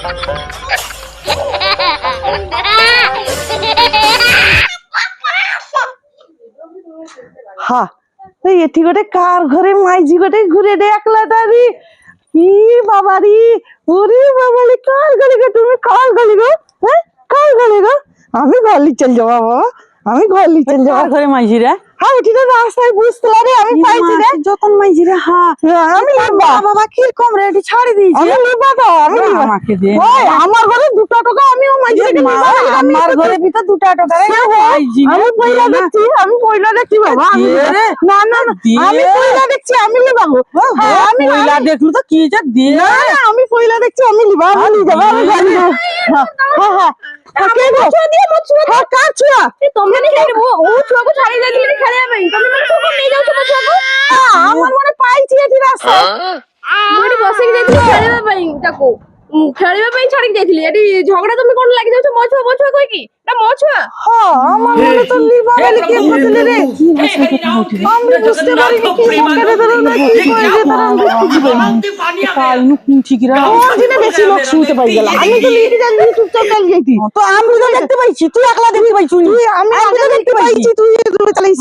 হা এটি গোটে কার ঘরে? মাইজি গোটে ঘুরে দে একলা দাদি ই বাবারি, ওরে বাবারি কার গলি গো তুমি? কার গলি গো? হ্যাঁ কার গলি গো? আমি গলি চল যাব বাবা আমি চল যাব। ঘরে মাইজি রে। হ্যাঁ ওটি তো রাস্তায় বুঝতে রে আমি পাইছি রে। যতন মাইজি রে হা। আমি লিখবা। বাবা কীরকম রে এটি ছাড়ি দিয়েছে। আমি লিখবা তো আমি আমাকে দে। ওই আমার ঘরে দুটো টাকা আমিও মাইজি থেকে মা, লিখবা আমি আমার ঘরে ভিতর দুটা টাকা রে। আমি পয়লা। দেখছি আমি পয়লা দেখছি বাবা আমি রে। না না না আমি পয়লা দেখছি আমি লিবাবো। হ্যাঁ, আমি মহিলা দেখলু তো কি যে দিয়ে। না আমি পয়লা দেখছি আমি লিবা আমি যাব আমি গাড়ি দেবো হ্যাঁ। ઠકેગો છોડી મો છો હા કા છો તે તમને ને કે હું છો કો છાડી દેતી ને ખાલી અમે તમે મને છો કો મે જાવ છો છો કો હા અમાર મને પાઈ છે થી રાસ્તો મોડી બસી જઈ થી ખેલવા પાઈ તાકો পাই ছাড়ি দেইছিলি এটি ঝগড়া তুমি কোন লাগি যাচ্ছ মো ছুয়া মো ছুয়া কই কি এটা মো ছুয়া হ্যাঁ আমার মনে তো লিবা বলে কি বলছিলে রে আমি বুঝতে পারি না কি করে ধরে না কি বলি পানি আগে কাল নু কুন ঠিকরা ও দিনে বেশি লোক শুনতে পাই গেল আমি তো লিখে জানি চুপচাপ চাল গেছি তো আমি তো দেখতে পাইছি। তুই একলা দেখতে পাইছি তুই আমি তো দেখতে পাইছি। তুই চালাইছিস